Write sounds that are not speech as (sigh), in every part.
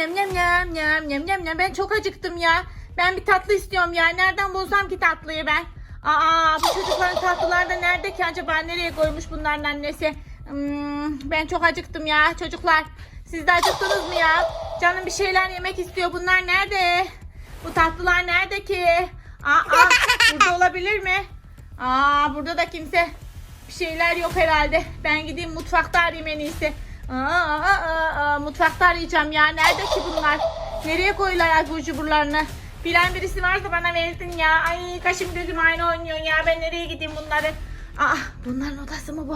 nyam nyam nyam nyam nyam nyam nyam. Ben çok acıktım ya. Ben bir tatlı istiyorum ya. Nereden bulsam ki tatlıyı ben? Aa bu çocukların tatlıları da nerede ki acaba? Nereye koymuş bunların annesi? Hmm, ben çok acıktım ya çocuklar. Siz de acıktınız mı ya? Canım bir şeyler yemek istiyor. Bunlar nerede? Bu tatlılar nerede ki? Aa, burada olabilir mi? Aa burada da kimse bir şeyler yok herhalde. Ben gideyim mutfakta arayayım en iyisi. Aa, aa, aa, mutfakta arayacağım ya. Nerede ki bunlar? Nereye koyuyorlar abur cuburlarını? Bilen birisi varsa bana versin ya. Ay kaşım gözüm aynı oynuyor ya. Ben nereye gideyim bunları? Aa bunların odası mı bu?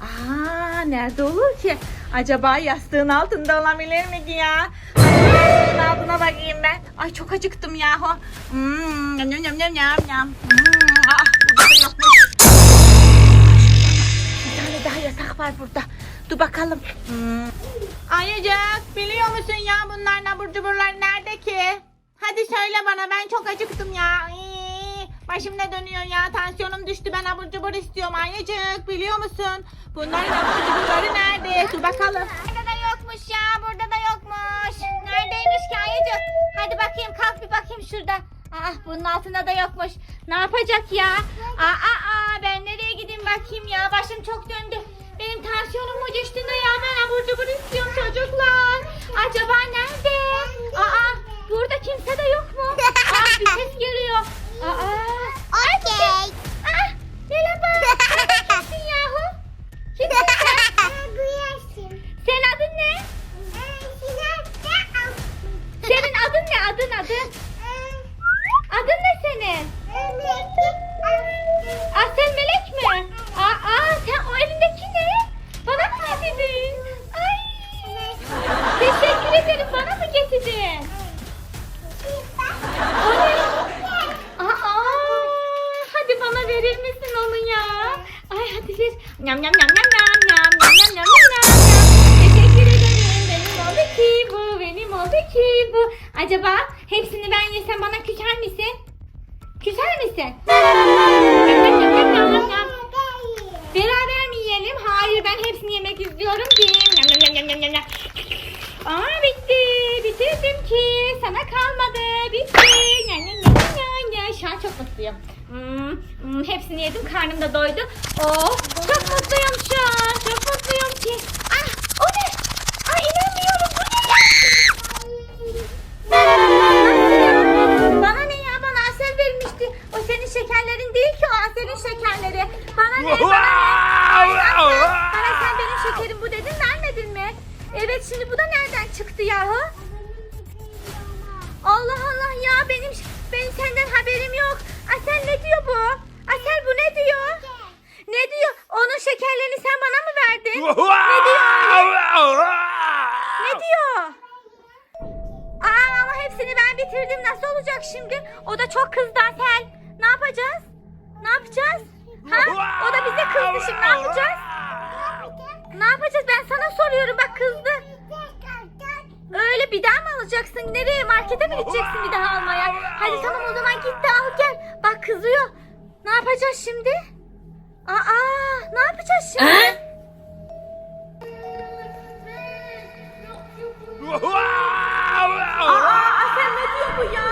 Aa nerede olur ki? Acaba yastığın altında olabilir mi ki ya? Yastığın altına bakayım ben. Ay çok acıktım yahu. Hmm, yam yam yam yam yam. Hmm, aa, burada da yokmuş. Bir tane daha yatak var burada. Dur bakalım. Hmm. Ayıcık biliyor musun ya bunlar abur cuburlar nerede ki? Hadi söyle bana ben çok acıktım ya. Başım ne dönüyor ya tansiyonum düştü ben abur cubur istiyorum Ayıcık biliyor musun? Bunların abur cuburları nerede? Dur bakalım. Burada da yokmuş ya. Burada da yokmuş. Neredeymiş ki Ayıcık? Hadi bakayım kalk bir bakayım şurada. Aa, bunun altında da yokmuş. Ne yapacak ya? Aa, aa, aa, ben nereye gideyim bakayım ya? Başım çok döndü yoluma geçtiğinde ya ben abur cubur istiyorum çocuklar. Ne? Aa, hadi bana verir misin onu ya? Ay hadi ver. Nyam nyam nyam nyam nyam nyam nyam nyam nyam nyam. Teşekkür ederim. Benim oldu ki bu. Benim oldu ki bu. Acaba hepsini ben yesem bana küser misin? Küser misin? Beraber mi yiyelim? Hayır ben hepsini yemek istiyorum ki. Nyam nyam nyam nyam nyam nyam. Aa bitti. Bitirdim ki. Sana kalmadı. Bitti. Nyam nyam nyam nyam nyam. Şu an çok mutluyum. Hmm, hmm, hepsini yedim. Karnım da doydu. Oh, çok mutluyum şu an. Çok mutluyum ki. Ah o ne? Ay inanmıyorum. Bu ne ya? Bana ne ya? Bana Asel vermişti. O senin şekerlerin değil ki o Asel'in şekerleri. Bana ne? Bana ne? Bana sen benim şekerim bu dedin vermedin mi? Evet şimdi bu da nereden çıktı yahu? Allah Allah ya benim benim senden haberim yok. Asel ne diyor bu? Asel bu ne diyor? Ne diyor? Onun şekerlerini sen bana mı verdin? Ne diyor? (laughs) Ne diyor? Aa ama hepsini ben bitirdim. Nasıl olacak şimdi? O da çok kızdı Asel. Ne yapacağız? Ne yapacağız? Ha? O da bize kızdı şimdi. Ne yapacağız? Ne yapacağız? Ben sana soruyorum. Bak alacaksın? Nereye? Markete mi gideceksin bir daha almaya? Hadi tamam o zaman git de al gel. Bak kızıyor. Ne yapacağız şimdi? Aa, ne yapacağız şimdi? Aa, Asel ne diyor bu ya?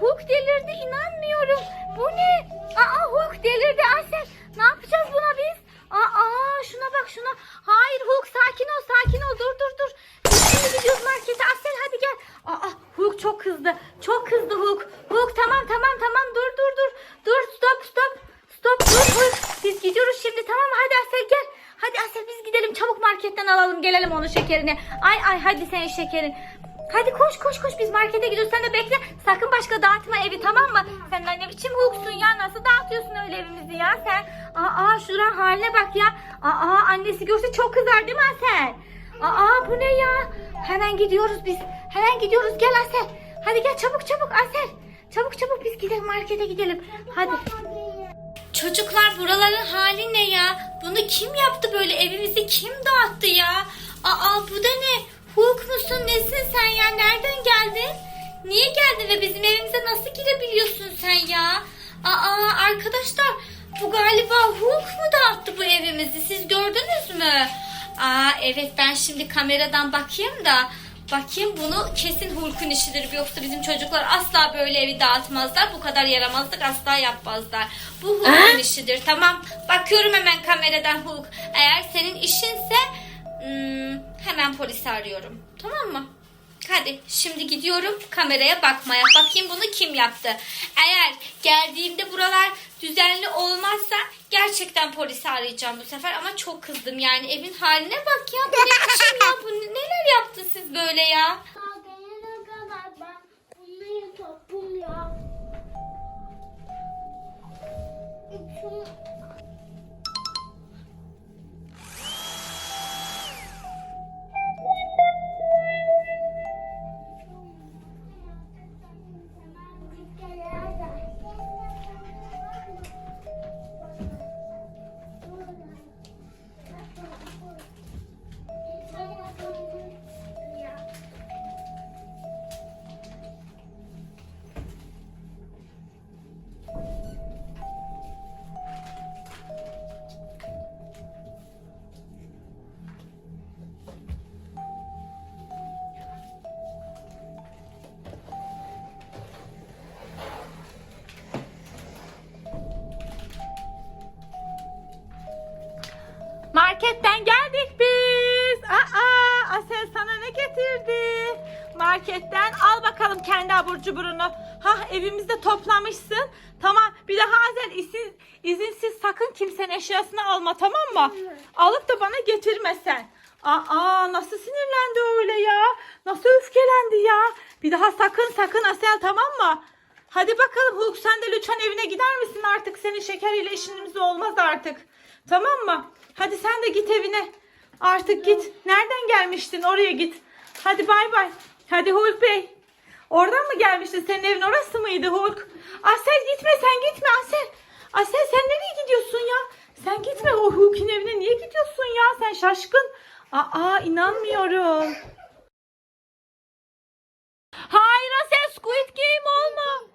Hulk delirdi inanmıyorum. Bu ne? Aa Hulk delirdi Asel. Ne yapacağız buna biz? Aa şuna bak şuna. Hayır Hulk sakin ol sakin ol dur dur dur. Şimdi gidiyoruz markete. Asel hadi gel. Aa Hulk çok kızdı. Çok kızdı Hulk. Hulk tamam tamam tamam dur dur dur. Dur stop stop. Stop dur Hulk. Biz gidiyoruz şimdi tamam? Hadi Asel gel. Hadi Asel biz gidelim çabuk marketten alalım gelelim onun şekerini. Ay ay hadi senin şekerin. Hadi koş koş koş biz markete gidiyoruz sen de bekle. Sakın başka dağıtma evi tamam mı? Sen ne biçim Hulk'sun ya nasıl dağıtıyorsun öyle evimizi ya sen? Aa şuranın haline bak ya. Aa annesi görse çok kızar değil mi Asel? Aa bu ne ya? Hemen gidiyoruz biz. Hemen gidiyoruz gel Asel. Hadi gel çabuk çabuk Asel. Çabuk çabuk biz gidelim markete gidelim. Hadi. çocuklar buraların hali ne ya? Bunu kim yaptı böyle? Evimizi kim dağıttı ya? Aa bu da ne? Hulk musun? Nesin sen ya? Nereden geldin? Niye geldin ve bizim evimize nasıl girebiliyorsun sen ya? Aa arkadaşlar bu galiba Hulk mu dağıttı bu evimizi? Siz gördünüz mü? Aa evet ben şimdi kameradan bakayım da bakayım bunu kesin Hulk'un işidir. Yoksa bizim çocuklar asla böyle evi dağıtmazlar. Bu kadar yaramazlık asla yapmazlar. Bu Hulk'un işidir. Tamam bakıyorum hemen kameradan Hulk. Eğer senin işinse hmm, hemen polisi arıyorum. Tamam mı? Hadi şimdi gidiyorum kameraya bakmaya. Bakayım bunu kim yaptı. Eğer geldiğimde buralar düzenli olmazsa gerçekten polisi arayacağım bu sefer. Ama çok kızdım yani evin haline bak ya. Bu ne biçim ya? Bu ne- neler yaptı siz böyle ya? Marketten geldik biz. Aa, Asel sana ne getirdi? Marketten al bakalım kendi abur cuburunu. Ha evimizde toplamışsın. Tamam bir daha Asel izin, izinsiz sakın kimsenin eşyasını alma tamam mı? Alıp da bana getirmesen. Aa nasıl sinirlendi öyle ya? Nasıl öfkelendi ya? Bir daha sakın sakın Asel tamam mı? Hadi bakalım Hulk sen de lütfen evine gider misin artık? Senin şekeriyle işimiz olmaz artık. Tamam mı? Hadi sen de git evine. Artık git. Nereden gelmiştin? Oraya git. Hadi bay bay. Hadi Hulk Bey. Oradan mı gelmiştin? Senin evin orası mıydı Hulk? Asel gitme sen gitme Asel. Asel sen nereye gidiyorsun ya? Sen gitme o Hulk'ün evine niye gidiyorsun ya? Sen şaşkın. Aa inanmıyorum. Hayır Asel Squid Game olma.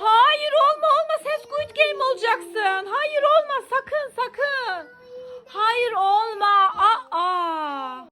Hayır olma olma sen Squid Game olacaksın. Hayır olma sakın sakın. Hayır olma. Aa.